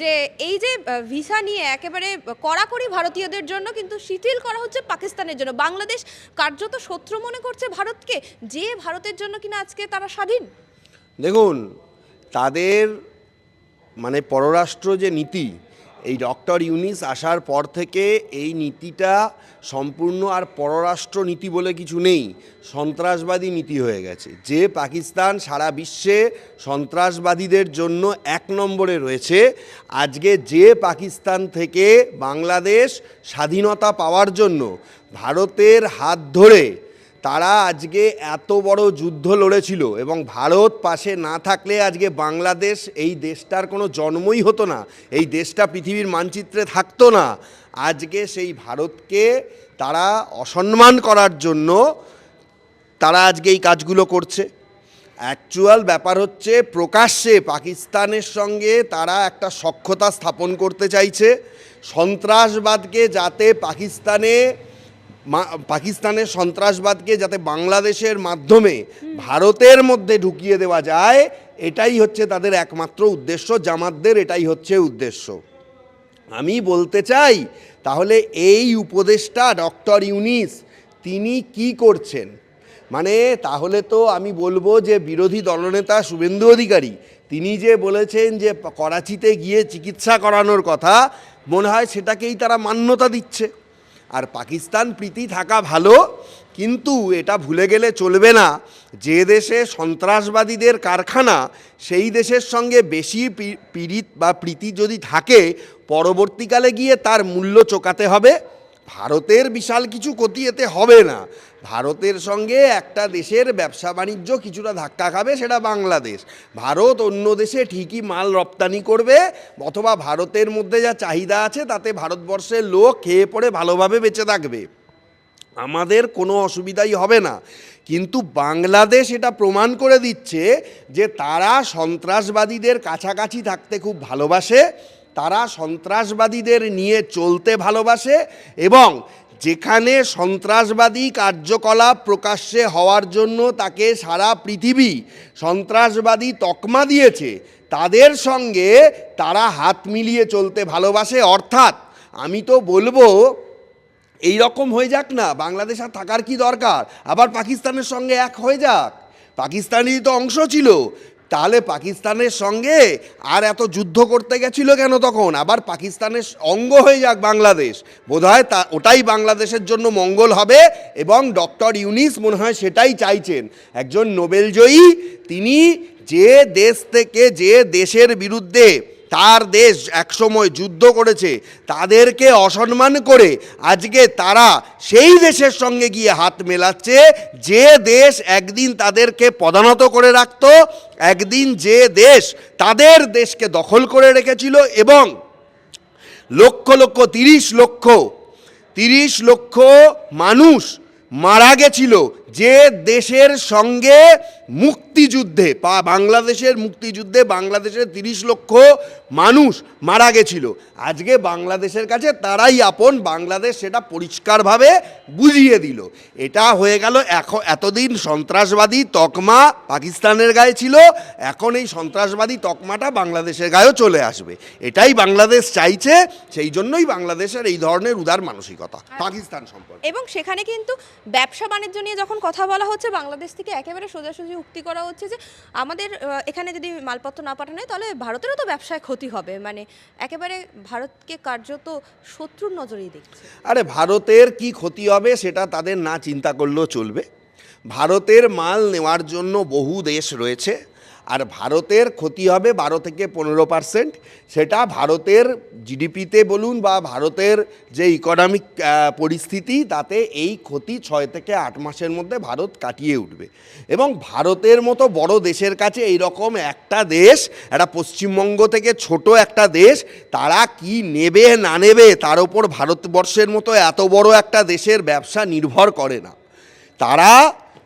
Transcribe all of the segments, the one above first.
যে এই যে ভিসা নিয়ে একেবারে কড়াকড়ি ভারতীয়দের জন্য কিন্তু শিথিল করা হচ্ছে পাকিস্তানের জন্য। বাংলাদেশ কার্যত শত্রু মনে করছে ভারতকে, যে ভারতের জন্য কিনা আজকে তারা স্বাধীন? দেখুন, তাদের মানে পররাষ্ট্র যে নীতি এই ডক্টর ইউনিস আসার পর থেকে এই নীতিটা সম্পূর্ণ আর পররাষ্ট্র নীতি বলে কিছু নেই, সন্ত্রাসবাদী নীতি হয়ে গেছে। যে পাকিস্তান সারা বিশ্বে সন্ত্রাসবাদীদের জন্য এক নম্বরে রয়েছে, আজকে যে পাকিস্তান থেকে বাংলাদেশ স্বাধীনতা পাওয়ার জন্য ভারতের হাত ধরে তারা আজকে এত বড় যুদ্ধ লড়েছিল এবং ভারত পাশে না থাকলে আজকে বাংলাদেশ এই দেশটার কোনো জন্মই হতো না, এই দেশটা পৃথিবীর মানচিত্রে থাকতো না। আজকে সেই ভারতকে তারা অসম্মান করার জন্য তারা আজকে এই কাজগুলো করছে। অ্যাকচুয়াল ব্যাপার হচ্ছে প্রকাশ্যে পাকিস্তানের সঙ্গে তারা একটা সক্ষতা স্থাপন করতে চাইছে। সন্ত্রাসবাদকে যাতে পাকিস্তানে পাকিস্তানের সন্ত্রাসবাদকে যাতে বাংলাদেশের মাধ্যমে ভারতের মধ্যে ঢুকিয়ে দেওয়া যায়, এটাই হচ্ছে তাদের একমাত্র উদ্দেশ্য, জামাতদের এটাই হচ্ছে উদ্দেশ্য। আমি বলতে চাই, তাহলে এই উপদেশটা ডক্টর ইউনিস, তিনি কি করছেন? মানে তাহলে তো আমি বলব যে বিরোধী দলনেতা শুভেন্দু অধিকারী, তিনি যে বলেছেন যে করাচিতে গিয়ে চিকিৎসা করানোর কথা, মনে হয় সেটাকেই তারা মান্যতা দিচ্ছে। আর পাকিস্তান প্রীতি থাকা ভালো, কিন্তু এটা ভুলে গেলে চলবে না। যে দেশে সন্ত্রাসবাদীদের কারখানা, সেই দেশের সঙ্গে বেশি পীড়িত বা প্রীতি যদি থাকে, পরবর্তীকালে গিয়ে তার মূল্য চোকাতে হবে। ভারতের বিশাল কিছু ক্ষতি এতে হবে না। ভারতের সঙ্গে একটা দেশের ব্যবসা বাণিজ্য কিছুটা ধাক্কা খাবে সেটা বাংলাদেশ। ভারত অন্য দেশে ঠিকই মাল রপ্তানি করবে, অথবা ভারতের মধ্যে যা চাহিদা আছে তাতে ভারতবর্ষের লোক খেয়ে পড়ে ভালোভাবে বেঁচে থাকবে। আমাদের কোনো অসুবিধাই হবে না। কিন্তু বাংলাদেশ এটা প্রমাণ করে দিচ্ছে যে তারা সন্ত্রাসবাদীদের কাছাকাছি থাকতে খুব ভালোবাসে। তারা সন্ত্রাসবাদীদের নিয়ে চলতে ভালোবাসে এবং যেখানে সন্ত্রাসবাদী কার্যকলাপ প্রকাশ্যে হওয়ার জন্য তাকে সারা পৃথিবী সন্ত্রাসবাদী তকমা দিয়েছে, তাদের সঙ্গে তারা হাত মিলিয়ে চলতে ভালোবাসে। অর্থাৎ আমি তো বলব এই রকম হয়ে যাক না, বাংলাদেশ আর থাকার কি দরকার? আবার পাকিস্তানের সঙ্গে এক হয়ে যাক। পাকিস্তানেরই তো অংশ ছিল। তাহলে পাকিস্তানের সঙ্গে আর এত যুদ্ধ করতে গেছিল কেন তখন? আবার পাকিস্তানের অঙ্গ হয়ে যাক বাংলাদেশ। বোধহয় তা, ওটাই বাংলাদেশের জন্য মঙ্গল হবে এবং ডক্টর ইউনিস মনে হয় সেটাই চাইছেন। একজন নোবেলজয়ী, তিনি যে দেশ থেকে যে দেশের বিরুদ্ধে তার দেশ একসময় যুদ্ধ করেছে, তাদেরকে অসম্মান করে আজকে তারা সেই দেশের সঙ্গে গিয়ে হাত মেলাচ্ছে, যে দেশ একদিন তাদেরকে পদানত করে রাখত, একদিন যে দেশ তাদের দেশকে দখল করে রেখেছিল এবং লক্ষ লক্ষ তিরিশ লক্ষ তিরিশ লক্ষ মানুষ মারা গেছিল যে দেশের সঙ্গে মুক্তিযুদ্ধে পা বাংলাদেশের মুক্তিযুদ্ধে বাংলাদেশের তিরিশ লক্ষ মানুষ মারা গেছিল। আজকে বাংলাদেশের কাছে তারাই আপন বাংলাদেশ সেটা পরিষ্কারভাবে বুঝিয়ে দিল। এটা হয়ে গেল এখন এতদিন সন্ত্রাসবাদী তকমা পাকিস্তানের গায়ে ছিল এখন এই সন্ত্রাসবাদী তকমাটা বাংলাদেশের গায়েও চলে আসবে। এটাই বাংলাদেশ চাইছে সেই জন্যই বাংলাদেশের এই ধরনের উদার মানসিকতা পাকিস্তান সম্পর্কে। এবং সেখানে কিন্তু ব্যবসা বাণিজ্য নিয়ে যখন কথা বলা হচ্ছে, বাংলাদেশ থেকে একেবারে সোজাসুজি উক্তি করা হচ্ছে যে আমাদের এখানে যদি মালপত্র না পাঠানো হয়, তাহলে ভারতেরও তো ব্যবসায় ক্ষতি হবে। মানে একেবারে ভারতকে কার্যত শত্রুর নজরেই দেখছে। আরে ভারতের কি ক্ষতি হবে সেটা তাদের না চিন্তা করলেও চলবে। ভারতের মাল নেওয়ার জন্য বহু দেশ রয়েছে। আর ভারতের ক্ষতি হবে বারো থেকে পনেরো পার্সেন্ট। সেটা ভারতের জিডিপিতে বলুন বা ভারতের যে ইকোনমিক পরিস্থিতি, তাতে এই ক্ষতি ছয় থেকে আট মাসের মধ্যে ভারত কাটিয়ে উঠবে। এবং ভারতের মতো বড় দেশের কাছে এই রকম একটা দেশ, একটা পশ্চিমবঙ্গ থেকে ছোট একটা দেশ, তারা কি নেবে, না নেবে, তার ওপর ভারতবর্ষের মতো এত বড় একটা দেশের ব্যবসা নির্ভর করে না। তারা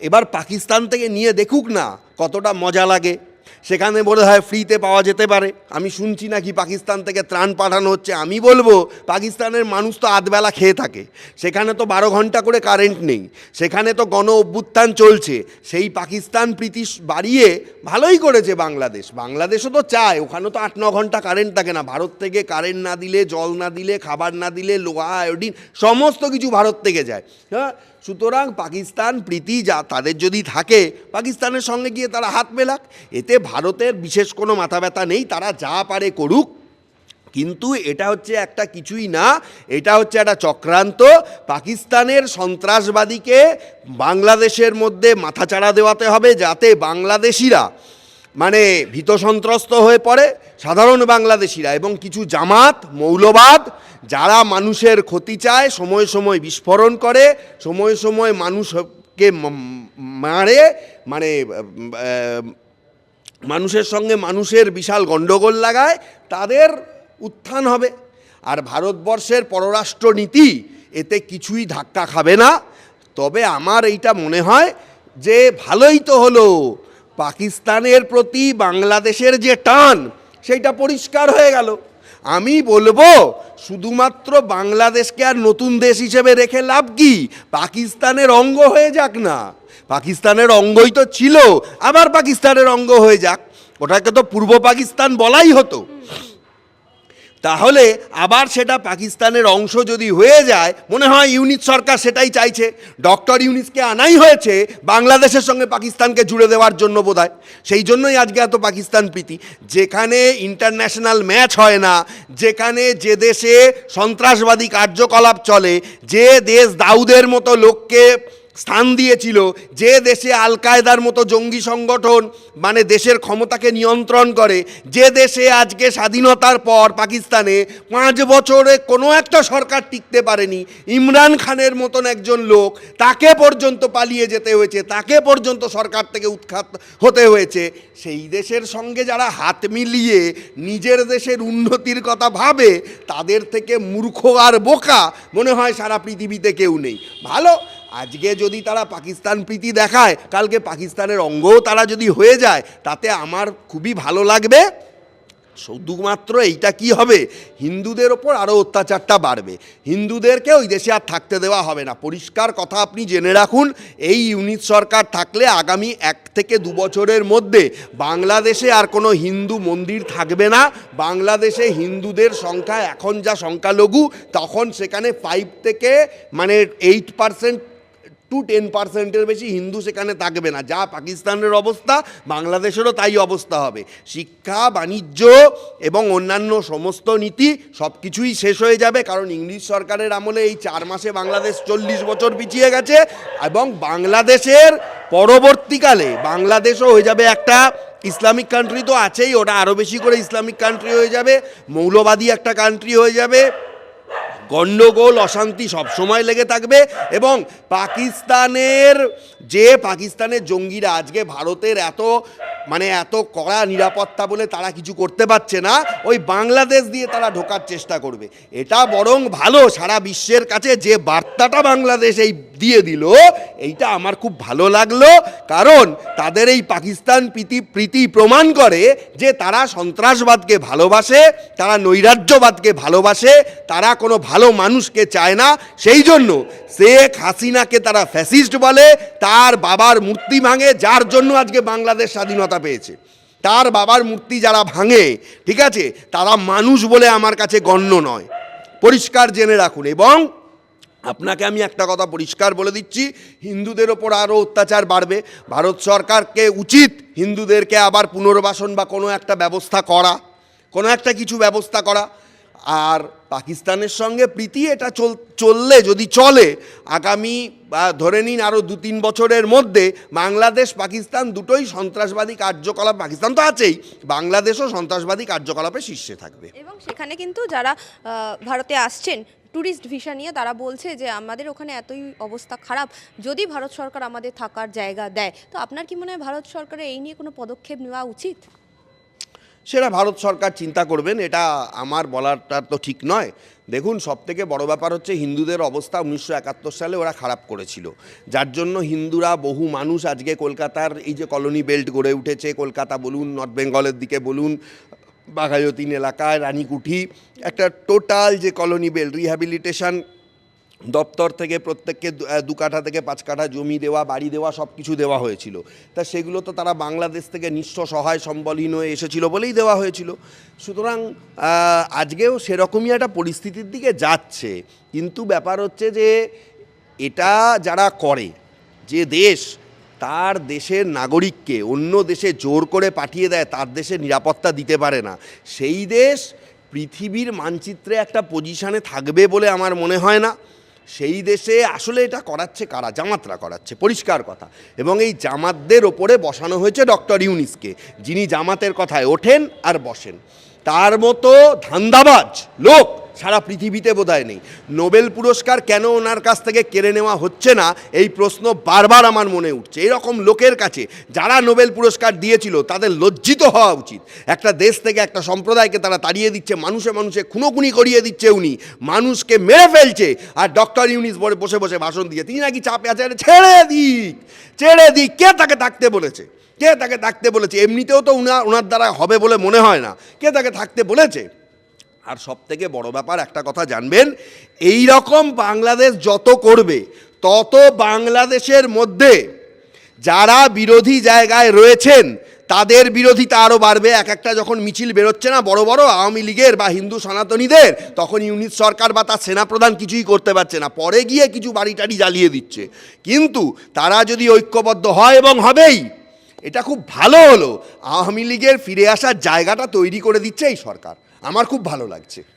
এবার পাকিস্তান থেকে নিয়ে দেখুক না কতটা মজা লাগে। সেখানে বলে হয়, ফ্রিতে পাওয়া যেতে পারে। আমি শুনছি নাকি পাকিস্তান থেকে ত্রাণ পাঠানো হচ্ছে। আমি বলব, পাকিস্তানের মানুষ তো আধবেলা খেয়ে থাকে। সেখানে তো বারো ঘণ্টা করে কারেন্ট নেই। সেখানে তো গণ অভ্যুত্থান চলছে। সেই পাকিস্তান প্রীতি বাড়িয়ে ভালোই করেছে বাংলাদেশ। বাংলাদেশও তো চায়, ওখানে তো আট ন ঘণ্টা কারেন্ট থাকে না। ভারত থেকে কারেন্ট না দিলে, জল না দিলে, খাবার না দিলে, লোহা, আয়োডিন, সমস্ত কিছু ভারত থেকে যায়। হ্যাঁ? সুতরাং পাকিস্তান প্রীতি যা তাদের যদি থাকে, পাকিস্তানের সঙ্গে গিয়ে তারা হাত মেলাক। এতে ভারতের বিশেষ কোনো মাথা ব্যথা নেই, তারা যা পারে করুক। কিন্তু এটা হচ্ছে একটা কিছুই না, এটা হচ্ছে একটা চক্রান্ত। পাকিস্তানের সন্ত্রাসবাদীকে বাংলাদেশের মধ্যে মাথাচাড়া দেওয়াতে হবে যাতে বাংলাদেশিরা মানে ভীত সন্ত্রস্ত হয়ে পড়ে। সাধারণ বাংলাদেশিরা এবং কিছু জামাত, মৌলবাদ, যারা মানুষের ক্ষতি চায়, সময় সময় বিস্ফোরণ করে, সময় সময় মানুষকে মারে মানে মানুষের সঙ্গে মানুষের বিশাল গণ্ডগোল লাগায়, তাদের উত্থান হবে। আর ভারতবর্ষের পররাষ্ট্র নীতি এতে কিছুই ধাক্কা খাবে না। তবে আমার এইটা মনে হয় যে ভালোই তো হলো, পাকিস্তানের প্রতি বাংলাদেশের যে টান সেইটা পরিষ্কার হয়ে গেল। আমি বলব, শুধুমাত্র বাংলাদেশকে আর নতুন দেশ হিসেবে রেখে লাভ কি? পাকিস্তানের অঙ্গ হয়ে যাক না। পাকিস্তানের অঙ্গই তো ছিল, আবার পাকিস্তানের অঙ্গ হয়ে যাক। ওটাকে তো পূর্ব পাকিস্তান বলাই হতো। তাহলে আবার সেটা পাকিস্তানের অংশ যদি হয়ে যায়, মনে হয় ইউনিট সরকার সেটাই চাইছে। ডক্টর ইউনিসকে আনাই হয়েছে বাংলাদেশের সঙ্গে পাকিস্তানকে জুড়ে দেওয়ার জন্য বোধহয়। সেই জন্যই আজকে এত পাকিস্তান প্রীতি। যেখানে ইন্টারন্যাশনাল ম্যাচ হয় না, যেখানে যে দেশে সন্ত্রাসবাদী কার্যকলাপ চলে, যে দেশ দাউদের মতো লোককে স্থান দিয়েছিল যে দেশে আল কায়দার মতো জঙ্গি সংগঠন মানে দেশের ক্ষমতাকে নিয়ন্ত্রণ করে, যে দেশে আজকে স্বাধীনতার পর পাকিস্তানে পাঁচ বছরে কোনো একটা সরকার টিকতে পারেনি, ইমরান খানের মতন একজন লোক, তাকে পর্যন্ত পালিয়ে যেতে হয়েছে, তাকে পর্যন্ত সরকার থেকে উৎখাত হতে হয়েছে, সেই দেশের সঙ্গে যারা হাত মিলিয়ে নিজের দেশের উন্নতির কথা ভাবে, তাদের থেকে মূর্খ আর বোকা মনে হয় সারা পৃথিবীতে কেউ নেই। ভালো আজকে যদি তারা পাকিস্তান প্রীতি দেখায়, কালকে পাকিস্তানের অঙ্গও তারা যদি হয়ে যায়, তাতে আমার খুবই ভালো লাগবে। শুধুমাত্র এইটা কি হবে? হিন্দুদের ওপর আরও অত্যাচারটা বাড়বে। হিন্দুদেরকে ওই দেশে আর থাকতে দেওয়া হবে না। পরিষ্কার কথা আপনি জেনে রাখুন, এই ইউনিট সরকার থাকলে আগামী এক থেকে দু বছরের মধ্যে বাংলাদেশে আর কোনো হিন্দু মন্দির থাকবে না। বাংলাদেশে হিন্দুদের সংখ্যা এখন যা সংখ্যালঘু, তখন সেখানে ফাইভ থেকে মানে এইট পার্সেন্ট টু টেন পার্সেন্টের বেশি হিন্দু সেখানে থাকবে না। যা পাকিস্তানের অবস্থা, বাংলাদেশেরও তাই অবস্থা হবে। শিক্ষা, বাণিজ্য এবং অন্যান্য সমস্ত নীতি সব কিছুই শেষ হয়ে যাবে, কারণ ইংলিশ সরকারের আমলে এই চার মাসে বাংলাদেশ চল্লিশ বছর পিছিয়ে গেছে এবং বাংলাদেশের পরবর্তীকালে বাংলাদেশও হয়ে যাবে একটা ইসলামিক কান্ট্রি তো আছেই, ওটা আরও বেশি করে ইসলামিক কান্ট্রি হয়ে যাবে, মৌলবাদী একটা কান্ট্রি হয়ে যাবে। গণ্ডগোল, অশান্তি সবসময় লেগে থাকবে এবং পাকিস্তানের যে পাকিস্তানের জঙ্গিরা আজকে ভারতের এত মানে এত কড়া নিরাপত্তা বলে তারা কিছু করতে পারছে না, ওই বাংলাদেশ দিয়ে তারা ঢোকার চেষ্টা করবে। এটা বরং ভালো সারা বিশ্বের কাছে যে বার্তাটা বাংলাদেশ এই দিয়ে দিল, এইটা আমার খুব ভালো লাগল। কারণ তাদের এই পাকিস্তান প্রীতি প্রীতি প্রমাণ করে যে তারা সন্ত্রাসবাদকে ভালোবাসে, তারা নৈরাজ্যবাদকে ভালোবাসে, তারা কোনো ভালো মানুষকে চায় না। সেই জন্য শেখ হাসিনাকে তারা ফ্যাসিস্ট বলে, তার বাবার মূর্তি ভাঙে, যার জন্য আজকে বাংলাদেশ স্বাধীনতা পেয়েছে। তার বাবার মূর্তি যারা ভাঙে, ঠিক আছে, তারা মানুষ বলে আমার কাছে গণ্য নয়। পরিষ্কার জেনে রাখুন এবং আপনাকে আমি একটা কথা পরিষ্কার বলে দিচ্ছি, হিন্দুদের ওপর আরও অত্যাচার বাড়বে। ভারত সরকারকে উচিত হিন্দুদেরকে আবার পুনর্বাসন বা কোনো একটা ব্যবস্থা করা, কোনো একটা কিছু ব্যবস্থা করা। আর পাকিস্তানের সঙ্গে প্রীতি এটা চল, চললে যদি চলে, আগামী ধরে নিন আরও দু তিন বছরের মধ্যে বাংলাদেশ, পাকিস্তান দুটোই সন্ত্রাসবাদী কার্যকলাপ, পাকিস্তান তো আছেই, বাংলাদেশও সন্ত্রাসবাদী কার্যকলাপে শীর্ষে থাকবে। এবং সেখানে কিন্তু যারা ভারতে আসছেন ট্যুরিস্ট ভিসা নিয়ে তারা বলছে যে আমাদের ওখানে এতই অবস্থা খারাপ, যদি ভারত সরকার আমাদের থাকার জায়গা দেয়। তো আপনার কি মনে হয় ভারত সরকারের এই নিয়ে কোনো পদক্ষেপ নেওয়া উচিত? সেটা ভারত সরকার চিন্তা করবেন, এটা আমার বলাটা তো ঠিক নয়। দেখুন সব থেকে বড় ব্যাপার হচ্ছে হিন্দুদের অবস্থা উনিশশো একাত্তর সালে ওরা খারাপ করেছিল। যার জন্য হিন্দুরা বহু মানুষ আজকে কলকাতার এই যে কলোনি বেল্ট গড়ে উঠেছে, কলকাতা বলুন, নর্থ বেঙ্গলের দিকে বলুন বাঘাযতীন এলাকায় রানীকুঠি একটা টোটাল যে কলোনি বেল রিহ্যাবিলিটেশন দপ্তর থেকে প্রত্যেককে দু- কাঠা থেকে পাঁচ কাঠা জমি দেওয়া, বাড়ি দেওয়া সব কিছু দেওয়া হয়েছিল। তা সেগুলো তো তারা বাংলাদেশ থেকে নিঃস্ব সহায় সম্বলহীন হয়ে এসেছিল বলেই দেওয়া হয়েছিল। সুতরাং আজকেও সেরকমই একটা পরিস্থিতির দিকে যাচ্ছে। কিন্তু ব্যাপার হচ্ছে যে, এটা যারা করে, যে দেশ তার দেশের নাগরিককে অন্য দেশে জোর করে পাঠিয়ে দেয়, তার দেশে নিরাপত্তা দিতে পারে না। সেই দেশ পৃথিবীর মানচিত্রে একটা পজিশানে থাকবে বলে আমার মনে হয় না। সেই দেশে আসলে এটা করাচ্ছে কারা? জামাতরা করাচ্ছে। পরিষ্কার কথা। এবং এই জামাতদের ওপরে বসানো হয়েছে ডক্টর ইউনিসকে, যিনি জামাতের কথায় ওঠেন আর বসেন। তার মতো ধান্দাবাজ লোক সারা পৃথিবীতে বোধহয় নেই। নোবেল পুরস্কার কেন ওনার কাছ থেকে কেড়ে নেওয়া হচ্ছে না? এই প্রশ্ন বারবার আমার মনে উঠছে। এরকম লোকের কাছে যারা নোবেল পুরস্কার দিয়েছিল, তাদের লজ্জিত হওয়া উচিত। একটা দেশ থেকে একটা সম্প্রদায়কে তারা তাড়িয়ে দিচ্ছে, মানুষে মানুষে খুনোখুনি করিয়ে দিচ্ছে উনি। মানুষকে মেরে ফেলছে। আর ডক্টর ইউনিস বলে বসে বসে ভাষণ দিয়ে তিনি নাকি চাপে আছে ছেড়ে দিক! ছেড়ে দিক! কে তাকে থাকতে বলেছে? কে তাকে থাকতে বলেছে? এমনিতেও তো উনার ওনার দ্বারা হবে বলে মনে হয় না। কে তাকে থাকতে বলেছে? আর সব থেকে বড় ব্যাপার, একটা কথা জানবেন, এই রকম বাংলাদেশ যত করবে, তত বাংলাদেশের মধ্যে যারা বিরোধী জায়গায় রয়েছেন, তাদের বিরোধিতা আরও বাড়বে। এক একটা যখন মিছিল বেরোচ্ছে না, বড় বড় আওয়ামী লীগের বা হিন্দু সনাতনীদের, তখন ইউনিট সরকার বা তার সেনাপ্রধান কিছুই করতে পারছে না। পরে গিয়ে কিছু বাড়ি টাড়ি জ্বালিয়ে দিচ্ছে। কিন্তু তারা যদি ঐক্যবদ্ধ হয় এবং হবেই, এটা খুব ভালো হলো। আওয়ামী লীগের ফিরে আসার জায়গাটা তৈরি করে দিচ্ছে এই সরকার। আমার খুব ভালো লাগছে।